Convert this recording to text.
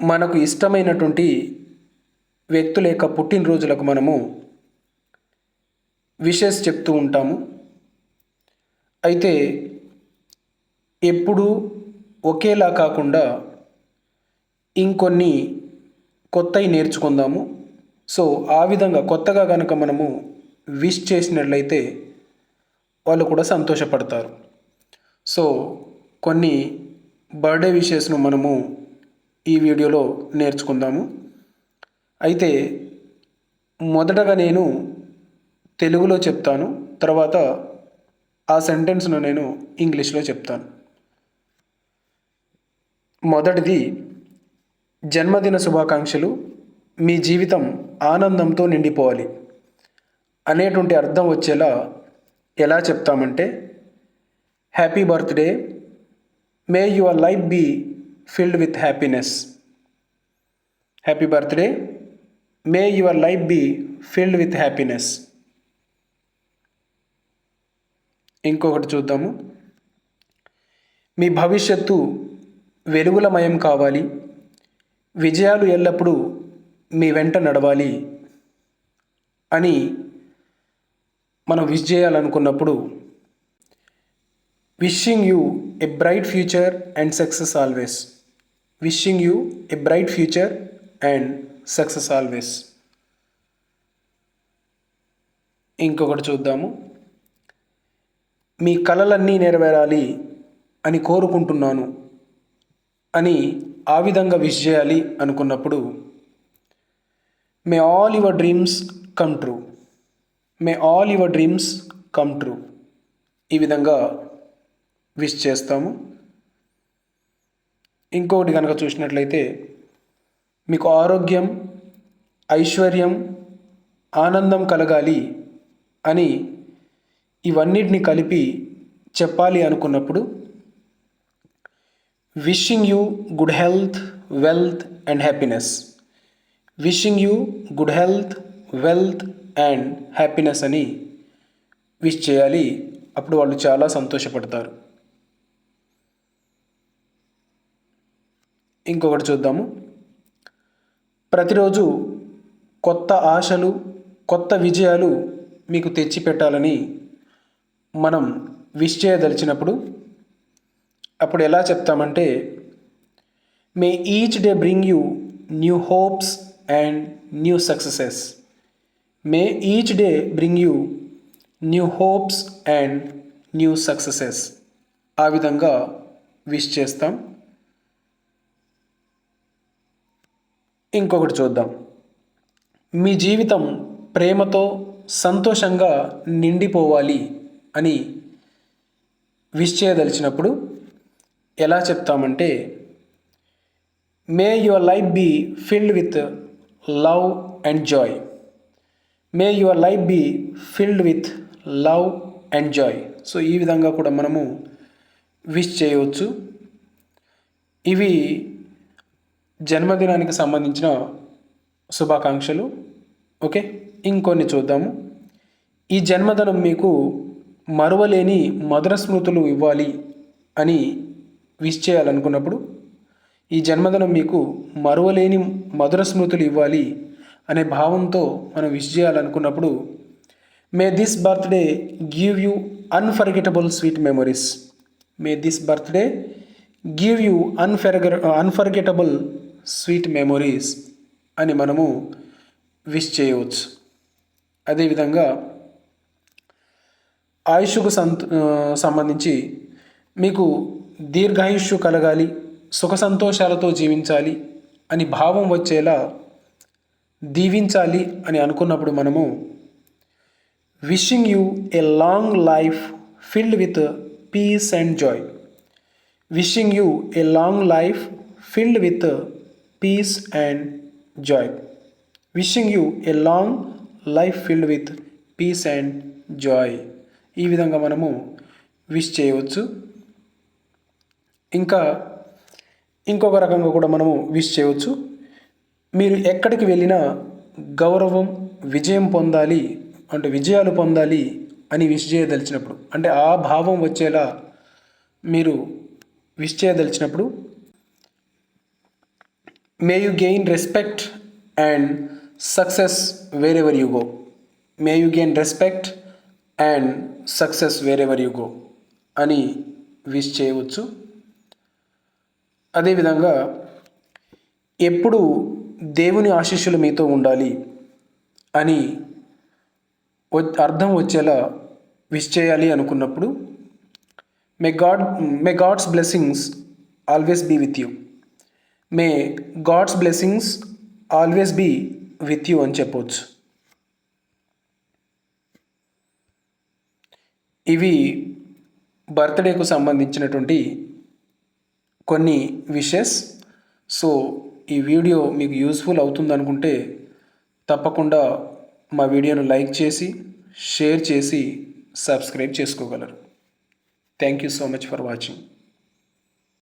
మనకు ఇష్టమైనటువంటి వ్యక్తుల యొక్క పుట్టినరోజులకు మనము విషెస్ చెప్తూ ఉంటాము. అయితే ఎప్పుడూ ఒకేలా కాకుండా ఇంకొన్ని కొత్తవి నేర్చుకుందాము. సో ఆ విధంగా కొత్తగా కనుక మనము విష్ చేసినట్లయితే వాళ్ళు కూడా సంతోషపడతారు. సో కొన్ని బర్త్డే విషెస్ను మనము ఈ వీడియోలో నేర్చుకుందాము. అయితే మొదటగా నేను తెలుగులో చెప్తాను తర్వాత ఆ సెంటెన్స్ను నేను ఇంగ్లీష్లో చెప్తాను. మొదటిది జన్మదిన శుభాకాంక్షలు మీ జీవితం ఆనందంతో నిండిపోవాలి అనేటువంటి అర్థం వచ్చేలా ఎలా చెప్తామంటే happy birthday may your life be filled with happiness happy birthday may your life be filled with happiness ఇంకొకటి చూద్దాము. మీ భవిష్యత్తు వెలుగులమయం కావాలి. విజయాలు ఎల్లప్పుడూ మీ వెంట నడవాలి అని మనం విష్ చేయాలనుకున్నప్పుడు wishing you a bright future and success always wishing you a bright future and success always ఇంకొకటి చూద్దాము. మీ కళలన్నీ నెరవేరాలి అని కోరుకుంటున్నాను అని ఆ విధంగా విష్ చేయాలి అనుకున్నప్పుడు may all your dreams come true may all your dreams come true ఈ విధంగా విష్ చేస్తాము. ఇంకొకటి కనుక చూసినట్లయితే మీకు ఆరోగ్యం ఐశ్వర్యం ఆనందం కలగాలి అని ఇవన్నిటిని కలిపి చెప్పాలి అనుకున్నప్పుడు wishing you good health wealth and happiness. Wishing you good health wealth and happiness అని విష్ చేయాలి. అప్పుడు వాళ్ళు చాలా సంతోషపడతారు. ఇంకొకటి చూద్దాము. ప్రతిరోజు కొత్త ఆశలు కొత్త విజయాలు మీకు తెచ్చిపెట్టాలని మనం విష్ చేయదలిచినప్పుడు అప్పుడు ఎలా చెప్తామంటే may each day bring you new hopes and new successes may each day bring you new hopes and new successes ఆ విధంగా విష్ చేస్తాం. ఇంకొకటి చూద్దాం. మీ జీవితం ప్రేమతో సంతోషంగా నిండిపోవాలి అని విష్ చేయదలిచినప్పుడు ఎలా చెప్తామంటే may your life be filled with love and joy may your life be filled with love and joy so ఈ విధంగా కూడా మనము విష్ చేయవచ్చు ఇవి జన్మదినానికి సంబంధించిన శుభాకాంక్షలు. ఓకే ఇంకొన్ని చూద్దాము. ఈ జన్మదినం మీకు మరువలేని మధుర స్మృతులు ఇవ్వాలి అని విష్ చేయాలనుకున్నప్పుడు ఈ జన్మదినం మీకు మరువలేని మధుర స్మృతులు ఇవ్వాలి అనే భావంతో మనం విష్ చేయాలనుకున్నప్పుడు may this birthday give you unforgettable sweet memories may this birthday give you unforg unforgettable sweet memories అని మనము విష్ చేయవచ్చు. అదేవిధంగా ఆయుష్కు సంత సంబంధించి మీకు దీర్ఘాయుష్యు కలగాలి సుఖ సంతోషాలతో జీవించాలి అని భావం వచ్చేలా దీవించాలి అని అనుకున్నప్పుడు మనము wishing you a long life filled with peace and joy. Wishing you a long life filled with peace and joy wishing you a long life filled with peace and joy ఈ విధంగా మనము విష్ చేయవచ్చు. ఇంకా ఇంకొక రకంగా కూడా మనము wish చేయవచ్చు. మీరు ఎక్కడికి వెళ్ళినా గౌరవం విజయం పొందాలి అంటే విజయాలు పొందాలి అని విష్ చేయదలిచినప్పుడు అంటే ఆ భావం వచ్చేలా మీరు wish చేయదలిచినప్పుడు may you gain respect and success wherever you go may you gain respect and success wherever you go అని విష్ చేయవచ్చు. అదేవిధంగా ఎప్పుడు దేవుని ఆశీస్సులు మీతో ఉండాలి అని వ- అర్థం వచ్చేలా విష్ చేయాలి అనుకున్నప్పుడు may God may God's blessings always be with you may God's blessings always be with you అని చెప్పవచ్చు ఇవి బర్త్డేకు సంబంధించినటువంటి కొన్ని విషెస్. సో ఈ వీడియో మీకు యూస్ఫుల్ అవుతుందనుకుంటే తప్పకుండా మా వీడియోను లైక్ చేసి షేర్ చేసి సబ్స్క్రైబ్ చేసుకోగలరు. Thank you so much for watching